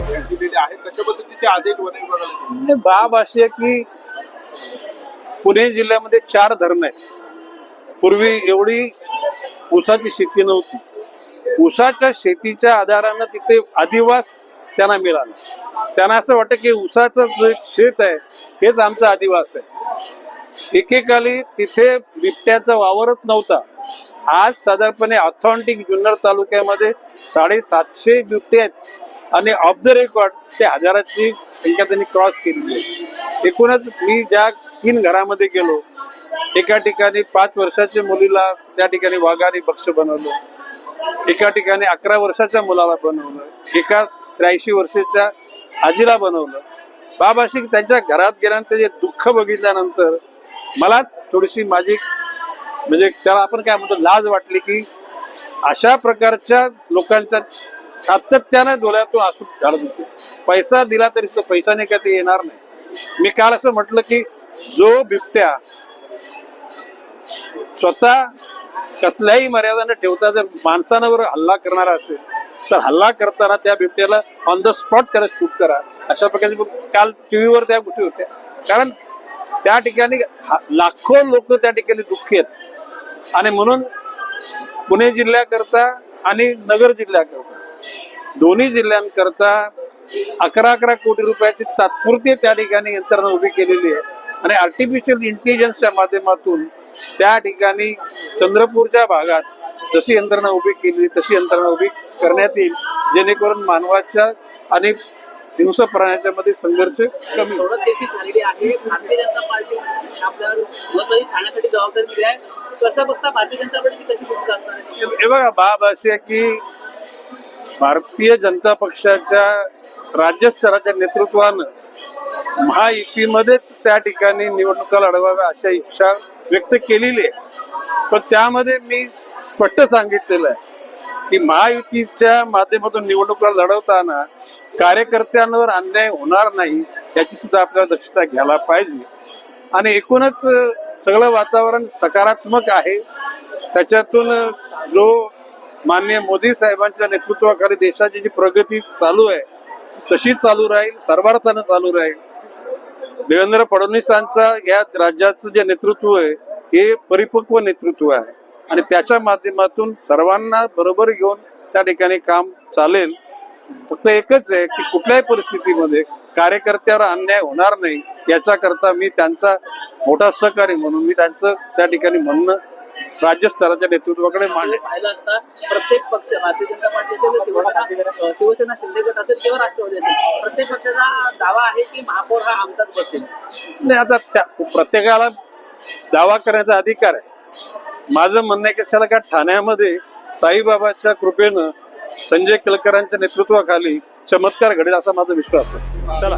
भेट दिलेली आहे कशा पद्धतीचे आदेश वन विभागाला म्हणजे बाब अशी आहे की पुणे जिल्ह्यामध्ये चार धरण आहेत. पूर्वी एवढी ऊसाची शेती नव्हती. ऊसाच्या शेतीच्या आधारानं तिथे अधिवास त्यांना मिळाला. त्यांना असं वाटतं की ऊसाचं जे शेत आहे हेच आमचा अधिवास आहे. एकेकाली तिथे बिबट्याचा वावरच नव्हता. आज साधारणपणे ऑथॉन्टिक जुन्नर तालुक्यामध्ये साडेसातशे बिबटे आहेत. आणि ऑफ द रेकॉर्ड ते हजाराची संख्या त्यांनी क्रॉस केलेली आहे. एकूणच मी ज्या तीन घरामध्ये गेलो एका ठिकाणी पाच वर्षाच्या मुलीला त्या ठिकाणी वाघाने भक्ष बनवलं. एका ठिकाणी अकरा वर्षाच्या मुलाला बनवलं. एका त्र्याऐंशी वर्षाच्या आजीला बनवलं. बाबाशी त्यांच्या घरात गेल्यानंतर जे दुःख बघितल्यानंतर मला थोडीशी माझी म्हणजे त्याला आपण काय म्हणतो लाज वाटली की अशा प्रकारच्या लोकांच्या सातत्यानं डोळ्यातून असू काढत होते पैसा दिला तरी तो पैशाने काय ते येणार नाही. मी काल असं म्हटलं की जो बिबट्या स्वतः कसल्याही मर्यादा न ठेवता जर माणसांवर हल्ला करणारा असेल तर हल्ला करताना त्या बिबट्याला ऑन द स्पॉट त्याला शूट करा. अशा प्रकारचे काल टीव्हीवर त्या गोष्टी होत्या. कारण त्या ठिकाणी लाखो लोक त्या ठिकाणी दुःखी आहेत. आणि म्हणून पुणे जिल्ह्याकरता आणि नगर जिल्ह्याकरता दोन्ही जिल्ह्यांकरता अकरा अकरा कोटी रुपयाची तात्पुरती त्या ठिकाणी यंत्रणा उभी केलेली आहे. आणि आर्टिफिशियल इंटेलिजन्सच्या माध्यमातून त्या ठिकाणी चंद्रपूरच्या भागात जशी यंत्रणा उभी केली तशी यंत्रणा उभी करण्यात येईल जेणेकरून मानवाच्या आणि हिंसक प्राण्याच्या मध्ये संघर्ष कमी हे बघा बाब अशी आहे की भारतीय जनता पक्षाच्या राज्यस्तराच्या नेतृत्वानं महायुतीमध्येच त्या ठिकाणी निवडणुका लढवाव्या अशा इच्छा व्यक्त केलेली आहे. पण त्यामध्ये मी स्पष्ट सांगितलेलं आहे की महायुतीच्या माध्यमातून निवडणुका लढवताना कार्यकर्त्यांवर अन्याय होणार नाही याची सुद्धा आपल्याला दक्षता घ्यायला पाहिजे. आणि एकूणच सगळं वातावरण सकारात्मक आहे. त्याच्यातून जो माननीय मोदी साहेबांच्या नेतृत्वाखाली देशाची जी प्रगती चालू आहे तशी चालू राहील सर्वार्थानं चालू राहील. देवेंद्र फडणवीसांचा या राज्याचं जे नेतृत्व आहे हे परिपक्व नेतृत्व आहे. आणि त्याच्या माध्यमातून सर्वांना बरोबर घेऊन त्या ठिकाणी काम चालेल. फक्त एकच आहे की कुठल्याही परिस्थितीमध्ये कार्यकर्त्यावर अन्याय होणार नाही याचा करता मी त्यांचा मोठा सहकारी म्हणून मी त्यांचं त्या ठिकाणी म्हणणं राज्यस्तराच्या नेतृत्वाकडे मांडले. पाहिलं असता प्रत्येक पक्ष भारतीय जनता पार्टी असेल शिवसेना शिवसेना शिंदे गट असेल किंवा राष्ट्रवादी असेल प्रत्येक पक्षाचा दावा आहे की महापौर हा आमचाच बसेल. नाही आता त्या प्रत्येकाला दावा करण्याचा अधिकार आहे. माझं म्हणणं आहे की चला का ठाण्यामध्ये साईबाबाच्या कृपेनं संजय केळकरांच्या नेतृत्वाखाली चमत्कार घडेल असा माझा विश्वास आहे. चला.